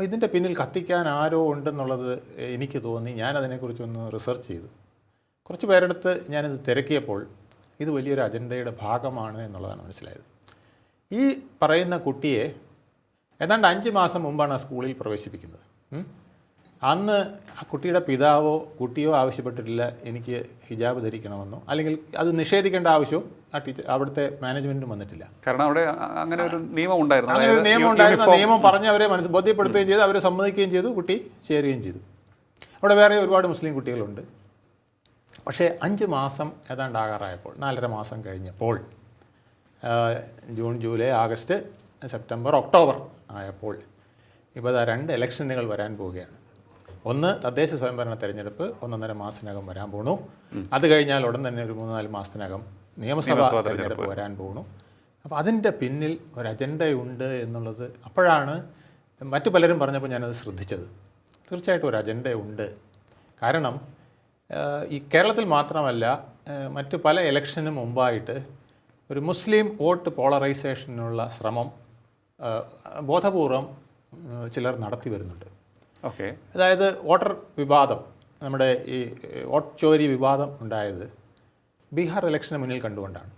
അപ്പോൾ ഇതിന്റെ പിന്നിൽ കത്തിക്കാൻ ആരോ ഉണ്ടെന്നുള്ളത് എനിക്ക് തോന്നി. ഞാൻ അതിനെക്കുറിച്ചൊന്ന് റിസർച്ച് ചെയ്തു. കുറച്ച് പേരെടുത്ത് ഞാനിത് തിരക്കിയപ്പോൾ ഇത് വലിയൊരു അജണ്ടയുടെ ഭാഗമാണ് എന്നുള്ളതാണ് മനസ്സിലായത്. ഈ പറയുന്ന കുട്ടിയെ ഏതാണ്ട് അഞ്ച് മാസം മുമ്പാണ് ആ സ്കൂളിൽ പ്രവേശിപ്പിക്കുന്നത്. അന്ന് ആ കുട്ടിയുടെ പിതാവോ കുട്ടിയോ ആവശ്യപ്പെട്ടിട്ടില്ല എനിക്ക് ഹിജാബ് ധരിക്കണമെന്നോ? അല്ലെങ്കിൽ അത് നിഷേധിക്കേണ്ട ആവശ്യവും ആ ടീച്ചർ അവിടുത്തെ മാനേജ്മെന്റിനും വന്നിട്ടില്ല. കാരണം അവിടെ അങ്ങനെ ഒരു നിയമം ഉണ്ടായിരുന്നു. അങ്ങനെ ഒരു നിയമം ഉണ്ടായിരുന്നു. നിയമം പറഞ്ഞ് അവരെ മനസ്സ് ബോധ്യപ്പെടുത്തുകയും ചെയ്തു അവരെ സമ്മതിക്കുകയും ചെയ്തു കുട്ടി ചേരുകയും ചെയ്തു. അവിടെ വേറെ ഒരുപാട് മുസ്ലിം കുട്ടികളുണ്ട്. പക്ഷേ അഞ്ച് മാസം ഏതാണ്ട് ആകാറായപ്പോൾ നാലര മാസം കഴിഞ്ഞപ്പോൾ June July August September October ആയപ്പോൾ ഇപ്പോൾ രണ്ട് ഇലക്ഷനുകൾ വരാൻ പോവുകയാണ്. ഒന്ന് തദ്ദേശ സ്വയംഭരണ തെരഞ്ഞെടുപ്പ്. ഒന്നൊന്നര മാസത്തിനകം വരാൻ പോണു. അത് കഴിഞ്ഞാൽ ഉടൻ തന്നെ ഒരു മൂന്ന് നാല് മാസത്തിനകം നിയമസഭാ തെരഞ്ഞെടുപ്പ് വരാൻ പോണു. അപ്പോൾ അതിന്റെ പിന്നിൽ ഒരു അജണ്ടയുണ്ട് എന്നുള്ളത് അപ്പോഴാണ് മറ്റു പലരും പറഞ്ഞപ്പോൾ ഞാനത് ശ്രദ്ധിച്ചത്. തീർച്ചയായിട്ടും ഒരു അജണ്ടയുണ്ട്. കാരണം ഈ കേരളത്തിൽ മാത്രമല്ല മറ്റ് പല ഇലക്ഷനും മുമ്പായിട്ട് ഒരു മുസ്ലിം വോട്ട് പോളറൈസേഷനുള്ള ശ്രമം ബോധപൂർവം ചിലർ നടത്തി വരുന്നുണ്ട്. ഓക്കെ. അതായത് വോട്ടർ വിവാദം നമ്മുടെ ഈ വോട്ട് ചോരി വിവാദം ഉണ്ടായത് ബീഹാർ ഇലക്ഷന് മുന്നിൽ കണ്ടുകൊണ്ടാണ്.